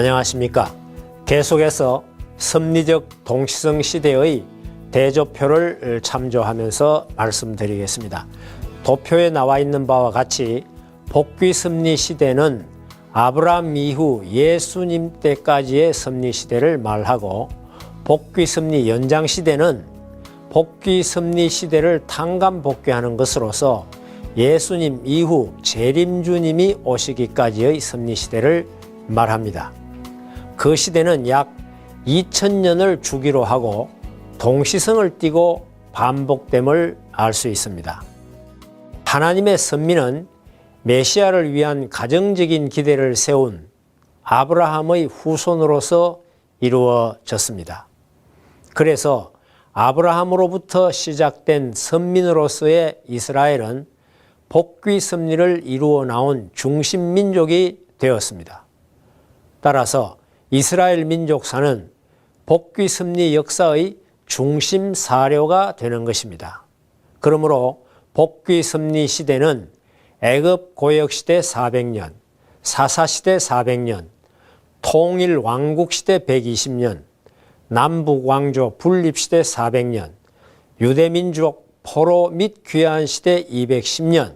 안녕하십니까. 계속해서 섭리적 동시성 시대의 대조표를 참조하면서 말씀드리겠습니다. 도표에 나와 있는 바와 같이 복귀 섭리 시대는 아브라함 이후 예수님 때까지의 섭리 시대를 말하고 복귀 섭리 연장 시대는 복귀 섭리 시대를 tan감 복귀하는 것으로서 예수님 이후 재림주님이 오시기까지의 섭리 시대를 말합니다. 그 시대는 약 2000년을 주기로 하고 동시성을 띠고 반복됨을 알 수 있습니다. 하나님의 선민은 메시아를 위한 가정적인 기대를 세운 아브라함의 후손으로서 이루어졌습니다. 그래서 아브라함으로부터 시작된 선민으로서의 이스라엘은 복귀 섭리를 이루어 나온 중심 민족이 되었습니다. 따라서 이스라엘 민족사는 복귀 섭리 역사의 중심 사료가 되는 것입니다. 그러므로 복귀 섭리 시대는 애굽 고역 시대 400년, 사사 시대 400년, 통일 왕국 시대 120년, 남북 왕조 분립 시대 400년, 유대민족 포로 및 귀환 시대 210년,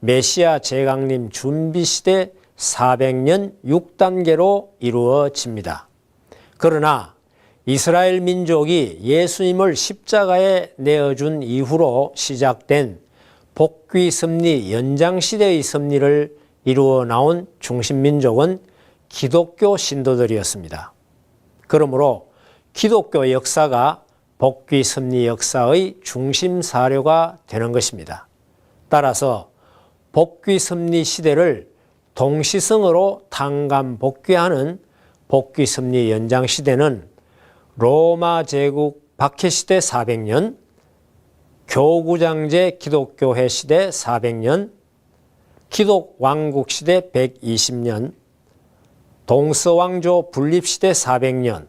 메시아 재강림 준비 시대 400년 6단계로 이루어집니다. 그러나 이스라엘 민족이 예수님을 십자가에 내어준 이후로 시작된 복귀 섭리 연장 시대의 섭리를 이루어 나온 중심 민족은 기독교 신도들이었습니다. 그러므로 기독교 역사가 복귀 섭리 역사의 중심 사료가 되는 것입니다. 따라서 복귀 섭리 시대를 동시성으로 tan감 복귀하는 복귀 섭리 연장 시대는 로마 제국 박해 시대 400년, 교구장제 기독교회 시대 400년, 기독 왕국 시대 120년, 동서왕조 분립 시대 400년,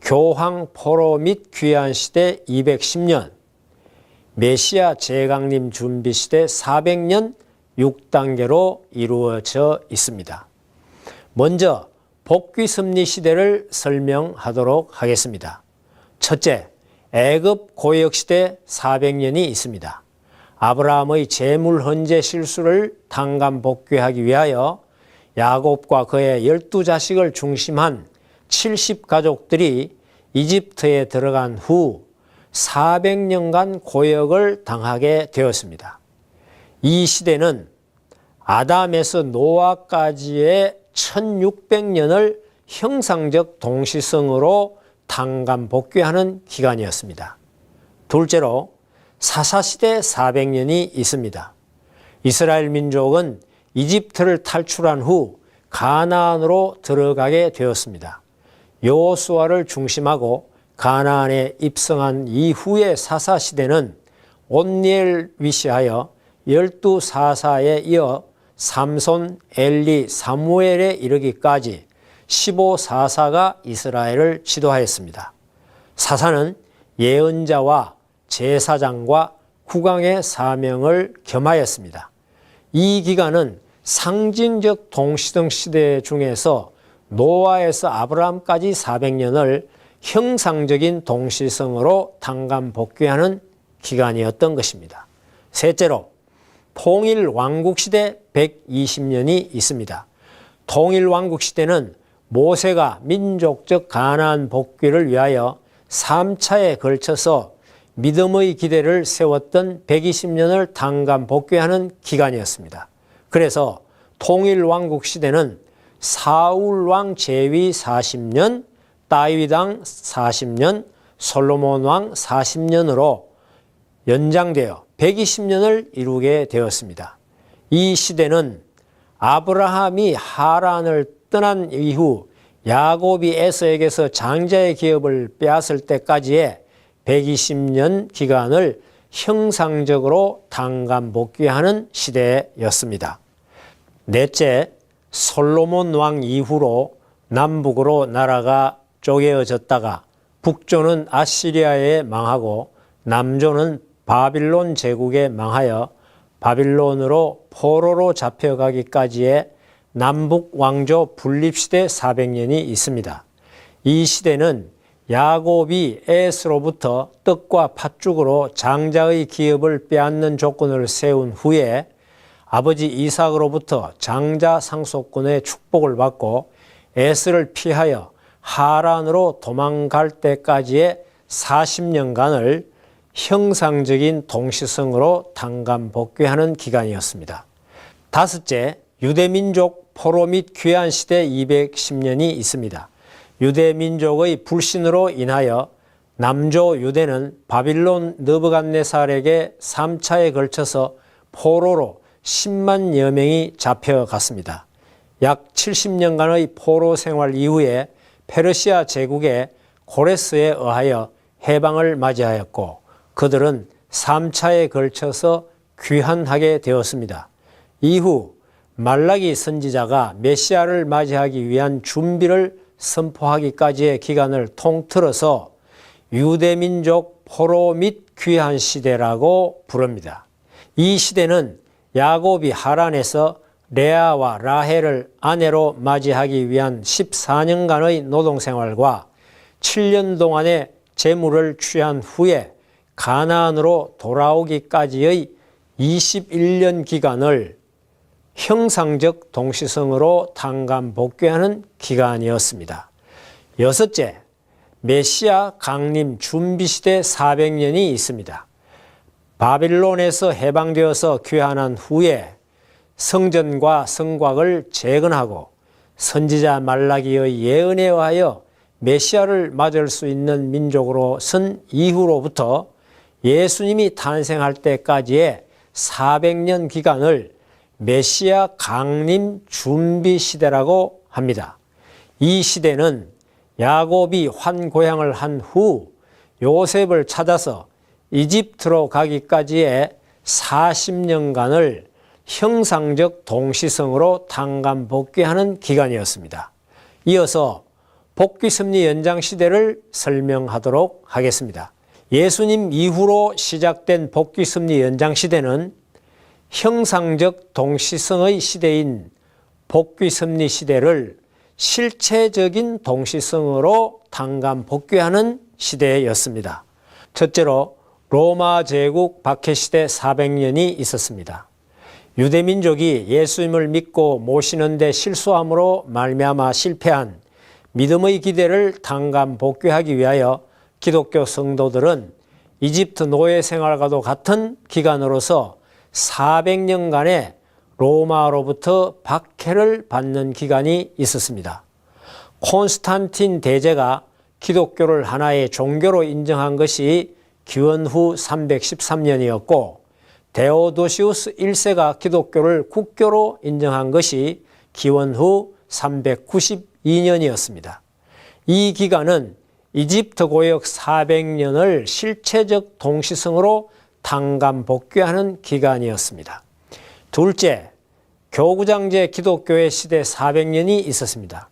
교황 포로 및 귀환 시대 210년, 메시아 재강림 준비 시대 400년 6단계로 이루어져 있습니다. 먼저 복귀 섭리 시대를 설명하도록 하겠습니다. 첫째, 애굽 고역 시대 400년이 있습니다. 아브라함의 재물 헌재 실수를 tan감 복귀하기 위하여 야곱과 그의 열두 자식을 중심한 70 가족들이 이집트에 들어간 후 400년간 고역을 당하게 되었습니다. 이 시대는 아담에서 노아까지의 1600년을 형상적 동시성으로 tan감 복귀하는 기간이었습니다. 둘째로 사사시대 400년이 있습니다. 이스라엘 민족은 이집트를 탈출한 후 가나안으로 들어가게 되었습니다. 여호수아를 중심하고 가나안에 입성한 이후의 사사시대는 온니엘 위시하여 열두 사사에 이어 삼손, 엘리, 사무엘에 이르기까지 15사사가 이스라엘을 지도하였습니다. 사사는 예언자와 제사장과 국왕의 사명을 겸하였습니다. 이 기간은 상징적 동시등 시대 중에서 노아에서 아브라함까지 400년을 형상적인 동시성으로 tan감 복귀하는 기간이었던 것입니다. 셋째로 통일 왕국 시대 120년이 있습니다. 통일 왕국 시대는 모세가 민족적 가나안 복귀를 위하여 3차에 걸쳐서 믿음의 기대를 세웠던 120년을 tan감 복귀하는 기간이었습니다. 그래서 통일 왕국 시대는 사울 왕 제위 40년, 다윗 왕 40년, 솔로몬 왕 40년으로 연장되어 120년을 이루게 되었습니다. 이 시대는 아브라함이 하란을 떠난 이후 야곱이 에서에게서 장자의 기업을 빼앗을 때까지의 120년 기간을 형상적으로 tan감 복귀하는 시대였습니다. 넷째, 솔로몬 왕 이후로 남북으로 나라가 쪼개어졌다가 북조는 아시리아에 망하고 남조는 바빌론 제국에 망하여 바빌론으로 포로로 잡혀가기까지의 남북 왕조 분립시대 400년이 있습니다. 이 시대는 야곱이 에스로부터 떡과 팥죽으로 장자의 기업을 빼앗는 조건을 세운 후에 아버지 이삭으로부터 장자 상속권의 축복을 받고 에스를 피하여 하란으로 도망갈 때까지의 40년간을 형상적인 동시성으로 당감 복귀하는 기간이었습니다. 다섯째, 유대민족 포로 및 귀환 시대 210년이 있습니다. 유대민족의 불신으로 인하여 남조 유대는 바빌론 느부갓네살에게 3차에 걸쳐서 포로로 10만여 명이 잡혀갔습니다. 약 70년간의 포로 생활 이후에 페르시아 제국의 고레스에 의하여 해방을 맞이하였고 그들은 3차에 걸쳐서 귀환하게 되었습니다. 이후 말라기 선지자가 메시아를 맞이하기 위한 준비를 선포하기까지의 기간을 통틀어서 유대민족 포로 및 귀환 시대라고 부릅니다. 이 시대는 야곱이 하란에서 레아와 라헬을 아내로 맞이하기 위한 14년간의 노동생활과 7년 동안의 재물을 취한 후에 가나안으로 돌아오기까지의 21년 기간을 형상적 동시성으로 당감 복귀하는 기간이었습니다. 여섯째, 메시아 강림 준비 시대 400년이 있습니다. 바빌론에서 해방되어서 귀환한 후에 성전과 성곽을 재건하고 선지자 말라기의 예언에 의하여 메시아를 맞을 수 있는 민족으로 선 이후로부터 예수님이 탄생할 때까지의 400년 기간을 메시아 강림 준비 시대라고 합니다. 이 시대는 야곱이 환고향을 한 후 요셉을 찾아서 이집트로 가기까지의 40년간을 형상적 동시성으로 당감 복귀하는 기간이었습니다. 이어서 복귀 섭리 연장 시대를 설명하도록 하겠습니다. 예수님 이후로 시작된 복귀 섭리 연장 시대는 형상적 동시성의 시대인 복귀 섭리 시대를 실체적인 동시성으로 당감 복귀하는 시대였습니다. 첫째로 로마 제국 박해 시대 400년이 있었습니다. 유대 민족이 예수님을 믿고 모시는 데 실수함으로 말미암아 실패한 믿음의 기대를 당감 복귀하기 위하여 기독교 성도들은 이집트 노예 생활과도 같은 기간으로서 400년간의 로마로부터 박해를 받는 기간이 있었습니다. 콘스탄틴 대제가 기독교를 하나의 종교로 인정한 것이 기원 후 313년이었고 데오도시우스 1세가 기독교를 국교로 인정한 것이 기원 후 392년이었습니다. 이 기간은 이집트 고역 400년을 실체적 동시성으로 당감 복귀하는 기간이었습니다. 둘째, 교구장제 기독교의 시대 400년이 있었습니다.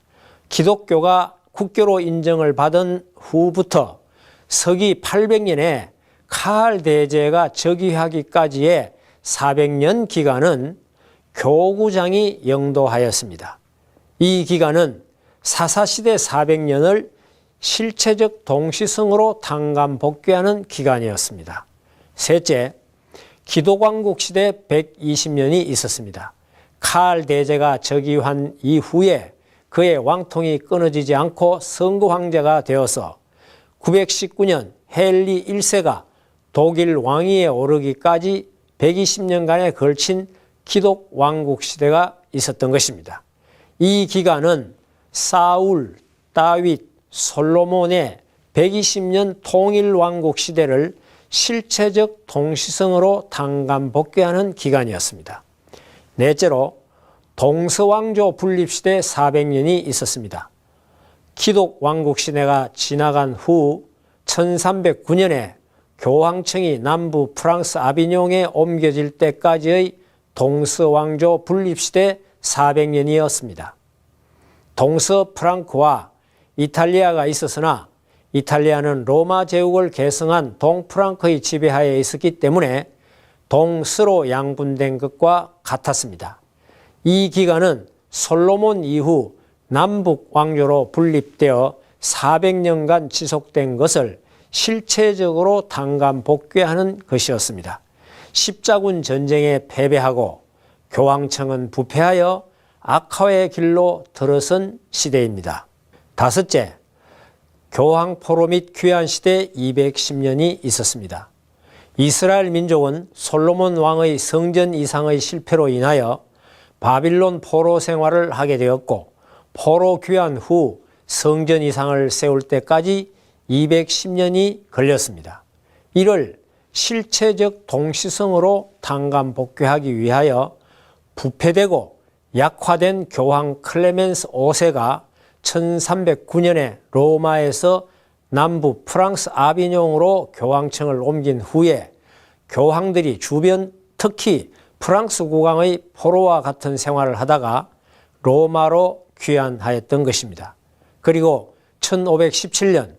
기독교가 국교로 인정을 받은 후부터 서기 800년에 칼 대제가 즉위하기까지의 400년 기간은 교구장이 영도하였습니다. 이 기간은 사사시대 400년을 실체적 동시성으로 당감 복귀하는 기간이었습니다. 셋째, 기도광국 시대 120년이 있었습니다. 칼 대제가 즉위한 이후에 그의 왕통이 끊어지지 않고 선거 황제가 되어서 919년 헨리 1세가 독일 왕위에 오르기까지 120년간에 걸친 기독 왕국 시대가 있었던 것입니다. 이 기간은 사울, 다윗, 솔로몬의 120년 통일 왕국 시대를 실체적 동시성으로 당감 복귀하는 기간이었습니다. 넷째로 동서왕조 분립시대 400년이 있었습니다. 기독 왕국 시대가 지나간 후 1309년에 교황청이 남부 프랑스 아비뇽에 옮겨질 때까지의 동서왕조 분립시대 400년이었습니다. 동서 프랑크와 이탈리아가 있었으나 이탈리아는 로마 제국을 계승한 동프랑크의 지배하에 있었기 때문에 동서로 양분된 것과 같았습니다. 이 기간은 솔로몬 이후 남북 왕조로 분립되어 400년간 지속된 것을 실체적으로 당감 복귀하는 것이었습니다. 십자군 전쟁에 패배하고 교황청은 부패하여 악화의 길로 들어선 시대입니다. 다섯째, 교황 포로 및 귀환 시대 210년이 있었습니다. 이스라엘 민족은 솔로몬 왕의 성전 이상의 실패로 인하여 바빌론 포로 생활을 하게 되었고 포로 귀환 후 성전 이상을 세울 때까지 210년이 걸렸습니다. 이를 실체적 동시성으로 당감 복귀하기 위하여 부패되고 약화된 교황 클레멘스 5세가 1309년에 로마에서 남부 프랑스 아비뇽으로 교황청을 옮긴 후에 교황들이 주변 특히 프랑스 국왕의 포로와 같은 생활을 하다가 로마로 귀환하였던 것입니다. 그리고 1517년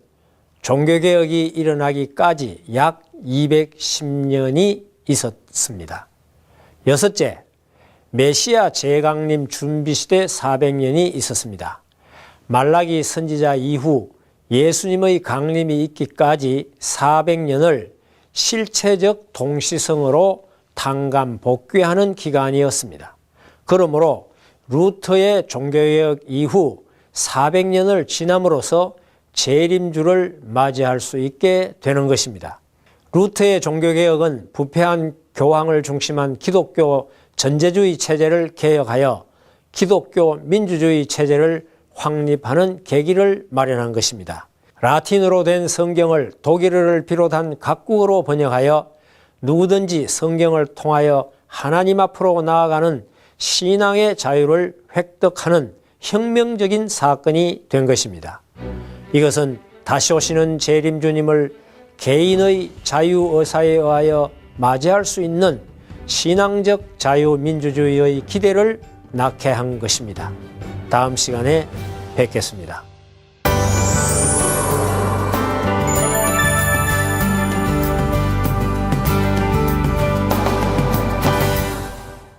종교개혁이 일어나기까지 약 210년이 있었습니다. 여섯째, 메시아 재강림 준비시대 400년이 있었습니다. 말라기 선지자 이후 예수님의 강림이 있기까지 400년을 실체적 동시성으로 당감 복귀하는 기간이었습니다. 그러므로 루터의 종교개혁 이후 400년을 지남으로써 재림주를 맞이할 수 있게 되는 것입니다. 루터의 종교개혁은 부패한 교황을 중심한 기독교 전제주의 체제를 개혁하여 기독교 민주주의 체제를 확립하는 계기를 마련한 것입니다. 라틴어로 된 성경을 독일어를 비롯한 각국어로 번역하여 누구든지 성경을 통하여 하나님 앞으로 나아가는 신앙의 자유를 획득하는 혁명적인 사건이 된 것입니다. 이것은 다시 오시는 재림 주님을 개인의 자유 의사에 의하여 맞이할 수 있는 신앙적 자유민주주의의 기대를 낳게 한 것입니다. 다음 시간에 뵙겠습니다.